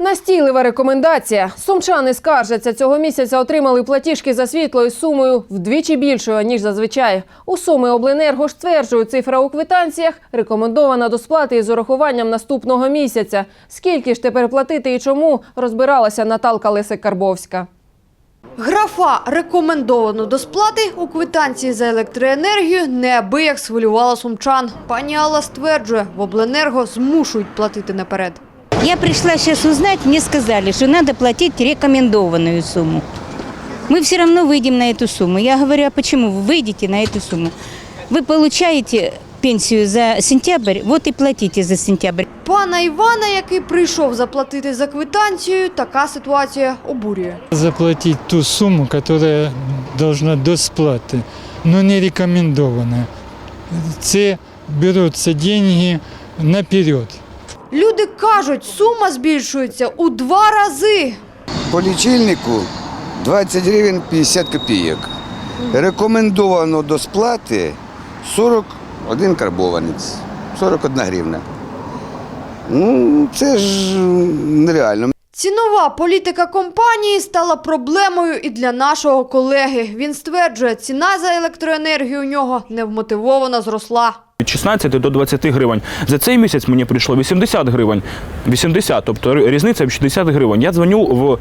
Настійлива рекомендація. Сумчани скаржаться, цього місяця отримали платіжки за світло із сумою вдвічі більшою, ніж зазвичай. У Суми Обленерго ж стверджують, цифра у квитанціях рекомендована до сплати із урахуванням наступного місяця. Скільки ж тепер платити і чому, розбиралася Наталка Лисик-Карбовська. Графа рекомендовано до сплати у квитанції за електроенергію неабияк схвилювала сумчан. Пані Алла стверджує, в обленерго змушують платити наперед. Я пришла сейчас узнать, мне сказали, что надо платить рекомендованную сумму. Мы все равно выйдем на эту сумму. Я говорю, а почему вы выйдете на эту сумму? Вы получаете пенсию за сентябрь, вот и платите за сентябрь. Пана Івана, який прийшов заплатити за квитанцію, така ситуація обурює. заплатить ту сумму, которая должна до сплаты, но не рекомендована. Це берутся деньги наперед. Люди кажуть, сума збільшується у два рази. По лічильнику 20 гривень 50 копійок. Рекомендовано до сплати 41 карбованець, 41 гривна. Ну, це ж нереально. Цінова політика компанії стала проблемою і для нашого колеги. Він стверджує, ціна за електроенергію у нього невмотивовано зросла. Від 16 до 20 гривень. За цей місяць мені прийшло 80 гривень. 80, тобто різниця в 60 гривень. Я дзвоню в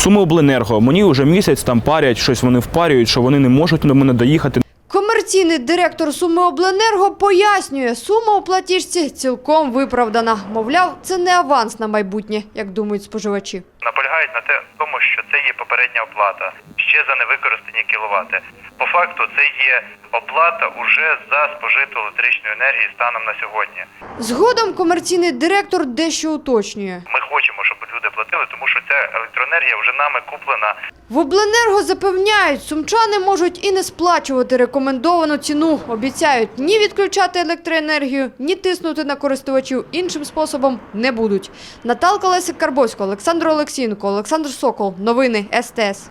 Сумиобленерго. Мені вже місяць там парять, щось вони впарюють, що вони не можуть до мене доїхати. Комерційний директор Сумиобленерго пояснює, сума у платіжці цілком виправдана. Мовляв, це не аванс на майбутнє, як думають споживачі. наполягають на те, тому, що це є попередня оплата ще за невикористані кіловати. По факту, це є оплата уже за спожиту електричну енергію станом на сьогодні. Згодом комерційний директор дещо уточнює. Ми люди тому що ця електроенергія вже нами куплена В обленерго запевняють, сумчани можуть і не сплачувати рекомендовану ціну. Обіцяють ні відключати електроенергію, ні тиснути на користувачів іншим способом не будуть. Наталка Лесик Карбоська, Олександр Олексієнко, Олександр Сокол. Новини СТС.